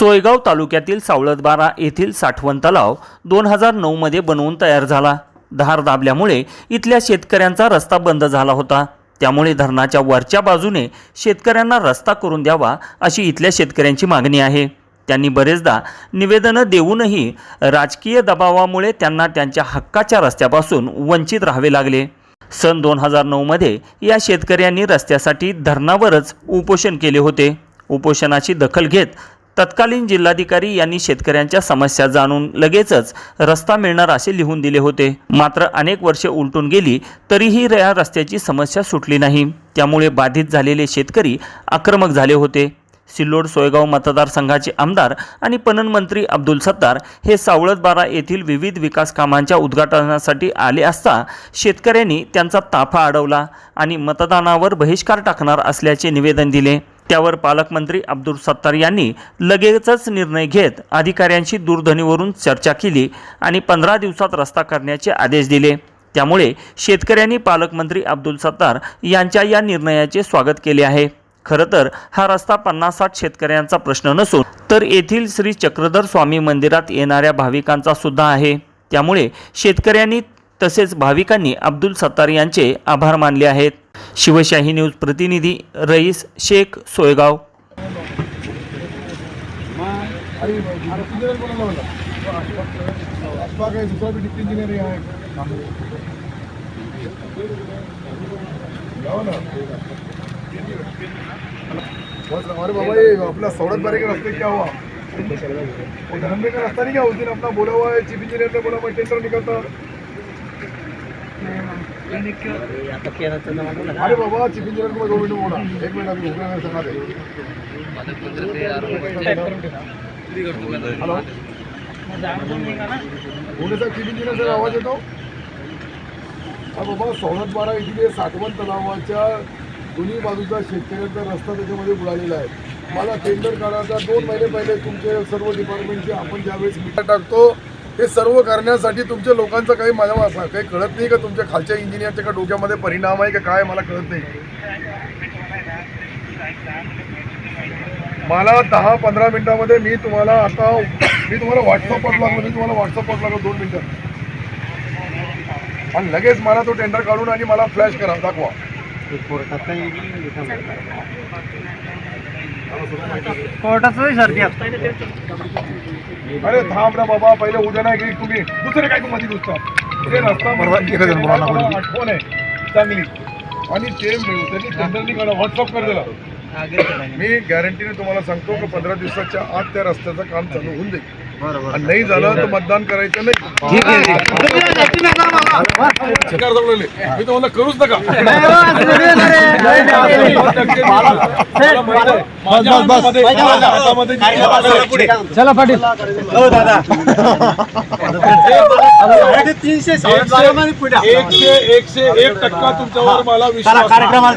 सोयगाव तालुक्यातील सावळतबारा येथील साठवण तलाव दोन हजार नऊमध्ये बनवून तयार झाला. धार दाबल्यामुळे इथल्या शेतकऱ्यांचा रस्ता बंद झाला होता. त्यामुळे धरणाच्या वरच्या बाजूने शेतकऱ्यांना रस्ता करून द्यावा अशी इथल्या शेतकऱ्यांची मागणी आहे. त्यांनी बरेचदा निवेदनं देऊनही राजकीय दबावामुळे त्यांना त्यांच्या हक्काच्या रस्त्यापासून वंचित राहावे लागले. सन दोन हजार नऊमध्ये या शेतकऱ्यांनी रस्त्यासाठी धरणावरच उपोषण केले होते. उपोषणाची दखल घेत तत्कालीन जिल्हाधिकारी यांनी शेतकऱ्यांच्या समस्या जाणून लगेचच रस्ता मिळणार असे लिहून दिले होते. मात्र अनेक वर्षे उलटून गेली तरीही या रस्त्याची समस्या सुटली नाही. त्यामुळे बाधित झालेले शेतकरी आक्रमक झाले होते. सिल्लोड सोयगाव मतदारसंघाचे आमदार आणि पणन मंत्री अब्दुल सत्तार हे सावळतबारा येथील विविध विकास कामांच्या उद्घाटनासाठी आले असता शेतकऱ्यांनी त्यांचा ताफा अडवला आणि मतदानावर बहिष्कार टाकणार असल्याचे निवेदन दिले. त्यावर पालकमंत्री अब्दुल सत्तार यांनी लगेचच निर्णय घेत अधिकाऱ्यांशी दूरध्वनीवरून चर्चा केली आणि पंधरा दिवसात रस्ता करण्याचे आदेश दिले. त्यामुळे शेतकऱ्यांनी पालकमंत्री अब्दुल सत्तार यांच्या या निर्णयाचे स्वागत केले आहे. खरं तर हा रस्ता पन्नास साठ शेतकऱ्यांचा प्रश्न नसून तर येथील श्री चक्रधर स्वामी मंदिरात येणाऱ्या भाविकांचा सुद्धा आहे. त्यामुळे शेतकऱ्यांनी तसेच भाविकांनी अब्दुल सत्तार यांचे आभार मानले आहेत. शिवशाही न्यूज प्रतिनिधी रईस शेख सोयगाव. अरे बाबा ये अपना सौरभ बारे का रास्ते क्या हुआ? वो धर्म का रास्ता नहीं क्या? उस दिन अपना बोला हुआ है चीफ इंजीनियर ने बोला मैं टेंडर निकलता अरे बाबा चीफ इंजीनियर को मैं दो एक मिनट अभी रुकना है संगा दे पुणे साहेब चीफ इंजिनियर साहेब आवाज येतो? हा बाबा सोळत बारा इथे साठवण तलावाच्या दोन्ही बाजूचा शेतकऱ्यांचा रस्ता त्याच्यामध्ये बुडालेला आहे. मला टेंडर काढायचा दोन महिने पहिले तुमचे सर्व डिपार्टमेंटचे आपण ज्यावेळेस मीटर टाकतो हे सर्व करण्यासाठी तुमच्या लोकांचं काही असं काही कळत नाही का तुमच्या खालच्या इंजिनियरच्या का डोक्यामध्ये परिणाम आहे का काय? मला कळत नाही. मला दहा पंधरा मिनिटामध्ये मी तुम्हाला आता मी तुम्हाला व्हॉट्सअप पाठवला मी तुम्हाला व्हॉट्सअप पाठवला दोन मिनिटं. आणि लगेच मला तो टेंडर काढून आणि मला फ्लॅश करा दाखवा. कोर्टाचं सर्दी अरे थांब रे बाबा पहिले उद्या नाही गेली तुम्ही. दुसरे काय मध्ये दुसरा ते रस्ता मला आठवण आहे. चांगली. आणि ते मिळू त्यांनी व्हॉट्सअप कर दिला मी गॅरंटीने तुम्हाला सांगतो की पंधरा दिवसाच्या आत त्या रस्त्याचं काम चालू होऊन जाईल. आणि नाही झालं तर मतदान करायचं नाही. मी तुम्हाला करूच नका. चला पाटील. तीनशे एकशे एकशे एक टक्का तुमच्यावर मला विश्वास आहे. कार्यक्रमाला